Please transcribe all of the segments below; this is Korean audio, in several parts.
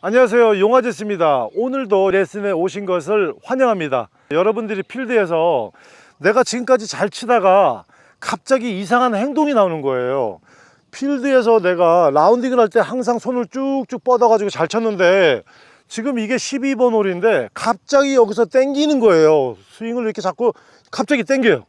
안녕하세요. 용아제스입니다. 오늘도 레슨에 오신 것을 환영합니다. 여러분들이 필드에서 내가 지금까지 잘 치다가 갑자기 이상한 행동이 나오는 거예요. 필드에서 내가 라운딩을 할 때 항상 손을 쭉쭉 뻗어 가지고 잘 쳤는데 지금 이게 12번 홀인데 갑자기 여기서 땡기는 거예요. 스윙을 이렇게 자꾸 갑자기 땡겨요.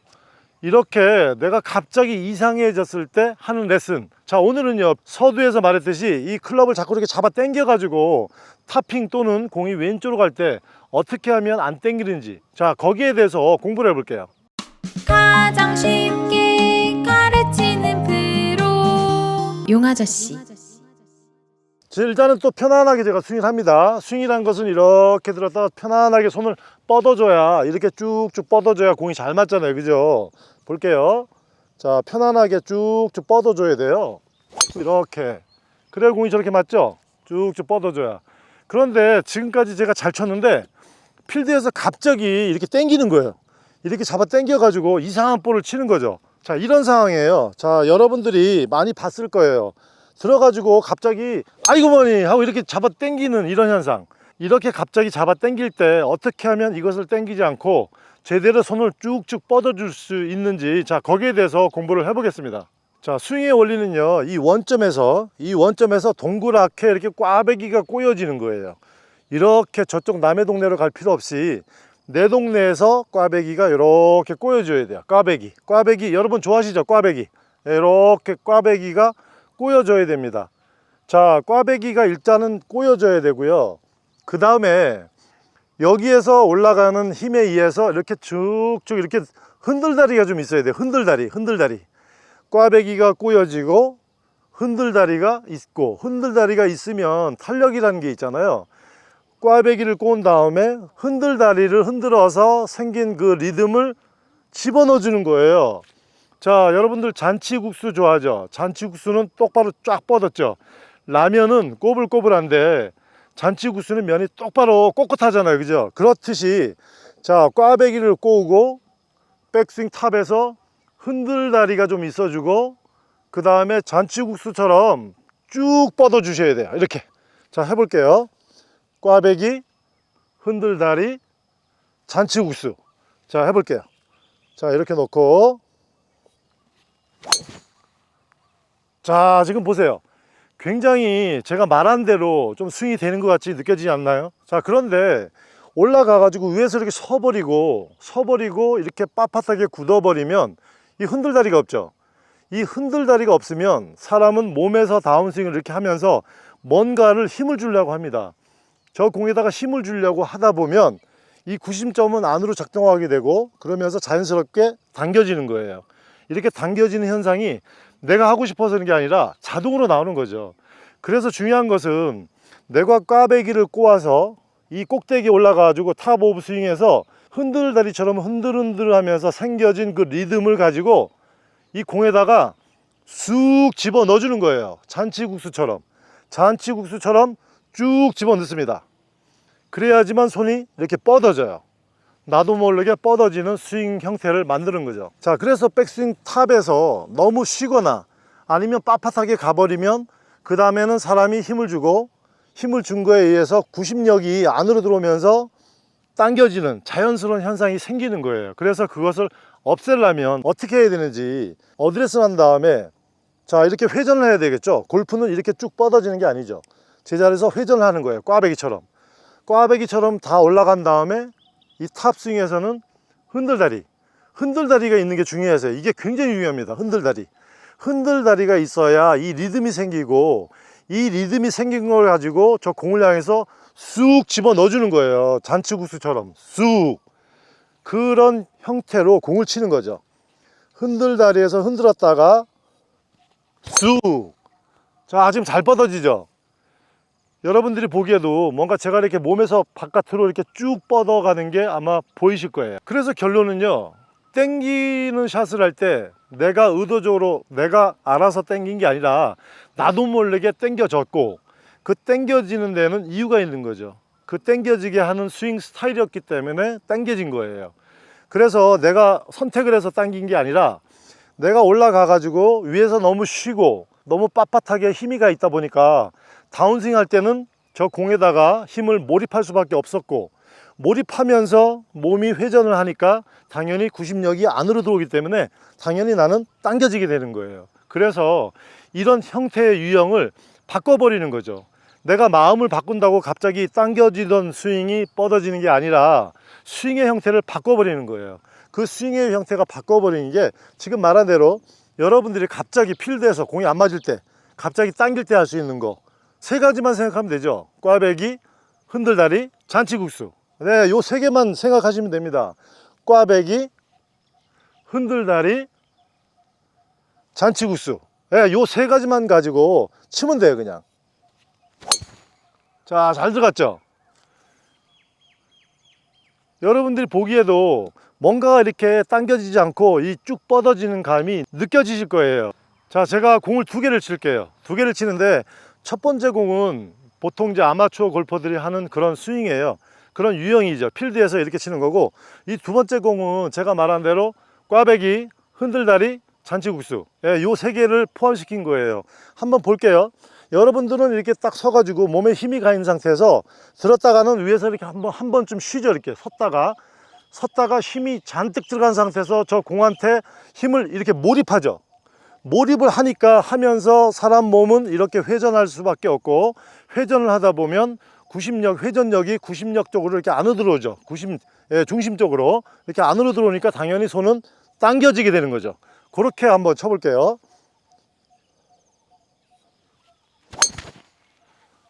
이렇게 내가 갑자기 이상해졌을 때 하는 레슨 자 오늘은요 서두에서 말했듯이 이 클럽을 자꾸 이렇게 잡아 당겨 가지고 타핑 또는 공이 왼쪽으로 갈 때 어떻게 하면 안 당기는지. 자 거기에 대해서 공부를 해볼게요. 가장 쉽게 가르치는 프로. 용아저씨. 자, 일단은 또 편안하게 제가 스윙을 합니다. 스윙이란 것은 이렇게 들었다가 편안하게 손을 뻗어줘야 이렇게 쭉쭉 뻗어줘야 공이 잘 맞잖아요. 그죠? 볼게요 자 편안하게 쭉쭉 뻗어줘야 돼요. 이렇게. 그래야 공이 저렇게 맞죠? 쭉쭉 뻗어줘야. 그런데 지금까지 제가 잘 쳤는데 필드에서 갑자기 이렇게 당기는 거예요. 이렇게 잡아 당겨 가지고 이상한 볼을 치는 거죠. 자 이런 상황이에요. 자 여러분들이 많이 봤을 거예요. 들어가지고 갑자기 아이고 뭐니 하고 이렇게 잡아 당기는 이런 현상 이렇게 갑자기 잡아 당길 때 어떻게 하면 이것을 당기지 않고 제대로 손을 쭉쭉 뻗어 줄 수 있는지 자 거기에 대해서 공부를 해 보겠습니다. 자 스윙의 원리는요 이 원점에서 이 원점에서 동그랗게 이렇게 꽈배기가 꼬여지는 거예요. 이렇게 저쪽 남의 동네로 갈 필요 없이 내 동네에서 꽈배기가 이렇게 꼬여줘야 돼요. 꽈배기 꽈배기 여러분 좋아하시죠? 꽈배기. 이렇게 꽈배기가 꼬여줘야 됩니다. 자 꽈배기가 일단은 꼬여줘야 되고요 그 다음에 여기에서 올라가는 힘에 의해서 이렇게 쭉쭉 이렇게 흔들다리가 좀 있어야 돼요 흔들다리 흔들다리. 꽈배기가 꼬여지고 흔들다리가 있고 흔들다리가 있으면 탄력이라는 게 있잖아요. 꽈배기를 꼬은 다음에 흔들다리를 흔들어서 생긴 그 리듬을 집어넣어 주는 거예요. 자 여러분들 잔치국수 좋아하죠? 잔치국수는 똑바로 쫙 뻗었죠? 라면은 꼬불꼬불한데 잔치국수는 면이 똑바로 꼿꼿하잖아요. 그죠? 그렇듯이 자 꽈배기를 꼬우고 백스윙 탑에서 흔들다리가 좀 있어주고 그 다음에 잔치국수처럼 쭉 뻗어 주셔야 돼요. 이렇게. 자 해볼게요. 꽈배기 흔들다리 잔치국수. 자 해볼게요. 자 이렇게 놓고. 자 지금 보세요 굉장히 제가 말한 대로 좀 스윙이 되는 것 같이 느껴지지 않나요? 자 그런데 올라가 가지고 위에서 이렇게 서버리고 서버리고 이렇게 빳빳하게 굳어버리면 이 흔들다리가 없죠. 이 흔들다리가 없으면 사람은 몸에서 다운스윙을 이렇게 하면서 뭔가를 힘을 주려고 합니다. 저 공에다가 힘을 주려고 하다 보면 이 구심점은 안으로 작동하게 되고 그러면서 자연스럽게 당겨지는 거예요. 이렇게 당겨지는 현상이 내가 하고 싶어서 하는 게 아니라 자동으로 나오는 거죠. 그래서 중요한 것은 내가 꽈배기를 꼬아서 이 꼭대기에 올라가 가지고 탑 오브 스윙에서 흔들다리처럼 흔들흔들 하면서 생겨진 그 리듬을 가지고 이 공에다가 쑥 집어 넣어 주는 거예요. 잔치국수처럼. 잔치국수처럼 쭉 집어 넣습니다. 그래야지만 손이 이렇게 뻗어져요 나도 모르게 뻗어지는 스윙 형태를 만드는 거죠. 자 그래서 백스윙 탑에서 너무 쉬거나 아니면 빳빳하게 가버리면 그 다음에는 사람이 힘을 주고 힘을 준 거에 의해서 구심력이 안으로 들어오면서 당겨지는 자연스러운 현상이 생기는 거예요. 그래서 그것을 없애려면 어떻게 해야 되는지 어드레스 한 다음에 자 이렇게 회전을 해야 되겠죠? 골프는 이렇게 쭉 뻗어지는 게 아니죠. 제자리에서 회전을 하는 거예요. 꽈배기처럼. 꽈배기처럼 다 올라간 다음에 이 탑스윙에서는 흔들다리 흔들다리가 있는 게 중요해서 이게 굉장히 중요합니다. 흔들다리. 흔들다리가 있어야 이 리듬이 생기고 이 리듬이 생긴 걸 가지고 저 공을 향해서 쑥 집어 넣어주는 거예요. 잔치국수처럼 쑥. 그런 형태로 공을 치는 거죠. 흔들다리에서 흔들었다가 쑥자 지금 잘 뻗어지죠 여러분들이 보기에도 뭔가 제가 이렇게 몸에서 바깥으로 이렇게 쭉 뻗어가는 게 아마 보이실 거예요. 그래서 결론은요 땡기는 샷을 할 때 내가 의도적으로 내가 알아서 땡긴 게 아니라 나도 모르게 땡겨졌고 그 땡겨지는 데는 이유가 있는 거죠. 그 땡겨지게 하는 스윙 스타일이었기 때문에 땡겨진 거예요. 그래서 내가 선택을 해서 당긴 게 아니라 내가 올라가 가지고 위에서 너무 쉬고 너무 빳빳하게 힘이 가 있다 보니까 다운스윙 할 때는 저 공에다가 힘을 몰입할 수밖에 없었고 몰입하면서 몸이 회전을 하니까 당연히 구심력이 안으로 들어오기 때문에 당연히 나는 당겨지게 되는 거예요. 그래서 이런 형태의 유형을 바꿔버리는 거죠. 내가 마음을 바꾼다고 갑자기 당겨지던 스윙이 뻗어지는 게 아니라 스윙의 형태를 바꿔버리는 거예요. 그 스윙의 형태가 바꿔버리는 게 지금 말한 대로 여러분들이 갑자기 필드에서 공이 안 맞을 때 갑자기 당길 때 할 수 있는 거 세 가지만 생각하면 되죠. 꽈배기, 흔들다리, 잔치국수. 네, 요 세 개만 생각하시면 됩니다. 꽈배기, 흔들다리, 잔치국수. 네, 요세 가지만 가지고 치면 돼요, 그냥. 자, 잘 들어갔죠? 여러분들이 보기에도 뭔가가 이렇게 당겨지지 않고 이 쭉 뻗어지는 감이 느껴지실 거예요. 자, 제가 공을 두 개를 칠게요. 두 개를 치는데 첫 번째 공은 보통 이제 아마추어 골퍼들이 하는 그런 스윙이에요. 그런 유형이죠. 필드에서 이렇게 치는 거고 이 두 번째 공은 제가 말한 대로 꽈배기, 흔들다리, 잔치국수 예, 요세 개를 포함시킨 거예요. 한번 볼게요. 여러분들은 이렇게 딱 서가지고 몸에 힘이 가 있는 상태에서 들었다가는 위에서 이렇게 한번 한 번쯤 쉬죠. 이렇게 섰다가 섰다가 힘이 잔뜩 들어간 상태에서 저 공한테 힘을 이렇게 몰입하죠. 몰입을 하니까 하면서 사람 몸은 이렇게 회전할 수밖에 없고 회전을 하다 보면 구심력 회전력이 구심력 쪽으로 이렇게 안으로 들어오죠. 구심 예, 중심 쪽으로 이렇게 안으로 들어오니까 당연히 손은 당겨지게 되는 거죠. 그렇게 한번 쳐볼게요.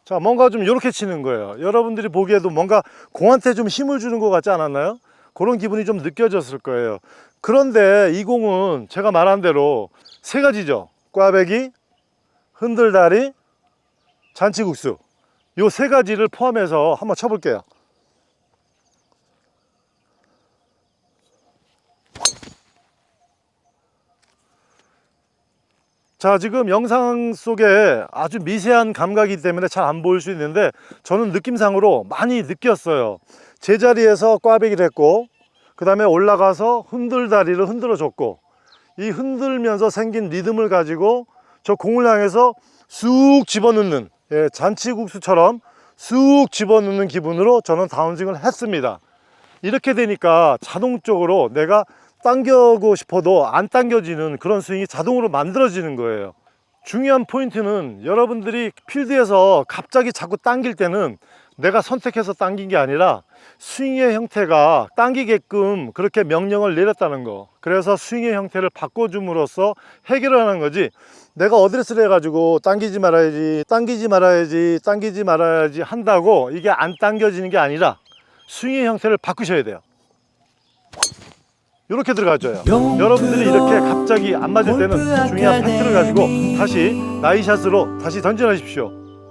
자, 뭔가 좀 이렇게 치는 거예요. 여러분들이 보기에도 뭔가 공한테 좀 힘을 주는 것 같지 않았나요? 그런 기분이 좀 느껴졌을 거예요. 그런데 이 공은 제가 말한 대로 세 가지죠. 꽈배기, 흔들다리, 잔치국수. 요 세 가지를 포함해서 한번 쳐볼게요. 자, 지금 영상 속에 아주 미세한 감각이기 때문에 잘 안 보일 수 있는데 저는 느낌상으로 많이 느꼈어요. 제자리에서 꽈배기를 했고, 그 다음에 올라가서 흔들다리를 흔들어 줬고, 이 흔들면서 생긴 리듬을 가지고 저 공을 향해서 쑥 집어넣는 예, 잔치국수처럼 쑥 집어넣는 기분으로 저는 다운스윙을 했습니다. 이렇게 되니까 자동적으로 내가 당겨고 싶어도 안 당겨지는 그런 스윙이 자동으로 만들어지는 거예요. 중요한 포인트는 여러분들이 필드에서 갑자기 자꾸 당길 때는 내가 선택해서 당긴 게 아니라 스윙의 형태가 당기게끔 그렇게 명령을 내렸다는 거. 그래서 스윙의 형태를 바꿔줌으로써 해결을 하는 거지. 내가 어드레스를 해가지고 당기지 말아야지, 당기지 말아야지, 당기지 말아야지 한다고 이게 안 당겨지는 게 아니라 스윙의 형태를 바꾸셔야 돼요. 이렇게 들어가줘요. 여러분들이 이렇게 갑자기 안 맞을 때는 중요한 팩트를 가지고 다시 나이샷으로 다시 던져내십시오.